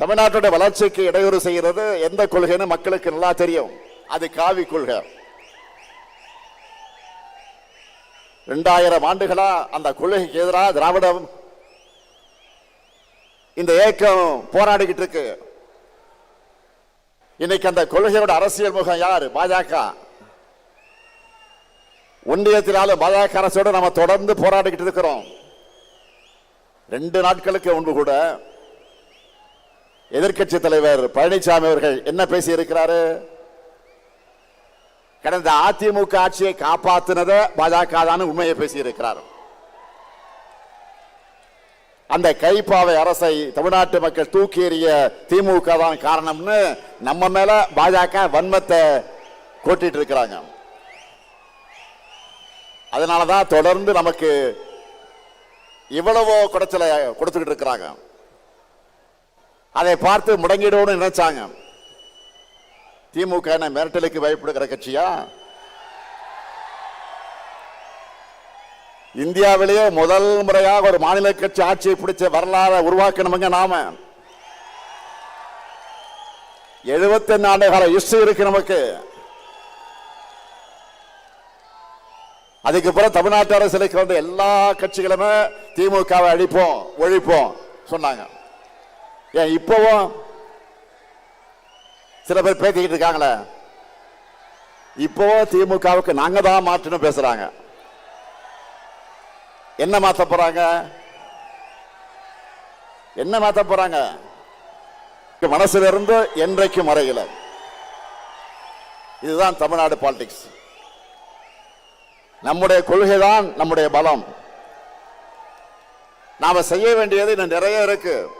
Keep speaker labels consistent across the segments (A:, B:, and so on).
A: தமிழ்நாட்டோட வளர்ச்சிக்கு இடையூறு செய்கிறது எந்த கொள்கைன்னு மக்களுக்கு நல்லா தெரியும். அது காவி கொள்கை. ரெண்டாயிரம் ஆண்டுகளா அந்த கொள்கைக்கு எதிராக திராவிடம் இந்த இயக்கம் போராடிக்கிட்டு இருக்கு. இன்னைக்கு அந்த கொள்கையோட அரசியல் முகம் யார்? பாஜக. ஒன்றியத்தினாலும் பாஜக அரசோடு நம்ம தொடர்ந்து போராடிக்கிட்டு இருக்கிறோம். ரெண்டு நாட்களுக்கு முன்பு கூட எதிர்க்கட்சி தலைவர் பழனிசாமி அவர்கள் என்ன பேசி இருக்கிறாரு கடந்த அதிமுக ஆட்சியை காப்பாத்தினத பாஜக தான் உண்மையை பேசி இருக்கிறார் அந்த கைப்பாவை அரசை தமிழ்நாட்டு மக்கள் தூக்கி எறிய திமுக தான் காரணம்னு நம்ம மேல பாஜக வன்மத்தை கொட்டிட்டு இருக்கிறாங்க. அதனாலதான் தொடர்ந்து நமக்கு இவ்வளவோ குடைச்சலை கொடுத்துக்கிட்டு இருக்கிறாங்க. அதை பார்த்து முடங்கிடுவோம்னு நினைச்சாங்க. திமுக என்ன மிரட்டலுக்கு பயப்படுகிற கட்சியா? இந்தியாவிலேயே முதல் முறையாக ஒரு மாநில கட்சி ஆட்சியை பிடிச்ச வரலாறு உருவாக்கணுமுங்க நாம. எழுபத்தி ஆண்டு கால ஹிஸ்டரி இருக்கு நமக்கு. அதுக்கு பிறகு தமிழ்நாட்டு அரசியலுக்கு வந்த எல்லா கட்சிகளுமே திமுகவை அழிப்போம் ஒழிப்போம் சொன்னாங்க. ஏன் இப்பவும் சில பேர் பேசிக்கிட்டு இருக்காங்களே? இப்பவும் திமுகவுக்கு நாங்க தான் மாற்றணும் பேசுறாங்க. என்ன மாத்த போறாங்க? என்ன மாத்த போறாங்க? மனசுல இருந்து என்றைக்கும் மறையில. இதுதான் தமிழ்நாடு பாலிடிக்ஸ். நம்முடைய கொள்கை தான் நம்முடைய பலம். நாம செய்ய வேண்டியது இன்னும் நிறைய இருக்கு.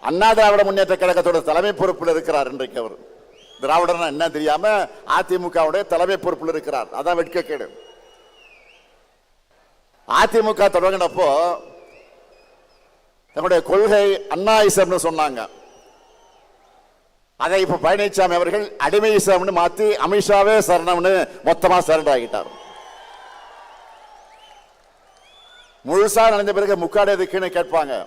A: அண்ணா திராவிட முன்னேற்ற கழகத்தோட தலைமை பொறுப்பில் இருக்கிறார் இன்றைக்கு அவர். திராவிடர்னா என்ன தெரியாம அதிமுகவுடைய தலைமை பொறுப்பில் இருக்கிறார். அதான் வெட்கக்கேடு. அதிமுக தொடங்கினப்போ தன்னுடைய கொள்கை அண்ணா அண்ணாயிசம்னு சொன்னாங்க. அதை இப்ப பழனிசாமி அவர்கள் அடிமை அடிமையிசம்னு மாத்தி அமித்ஷாவே சரணம்னு மொத்தமா சரண்டர் ஆகிட்டார். முழுசா நடந்த பிறகு முக்காடு எதுக்குன்னு கேட்பாங்க.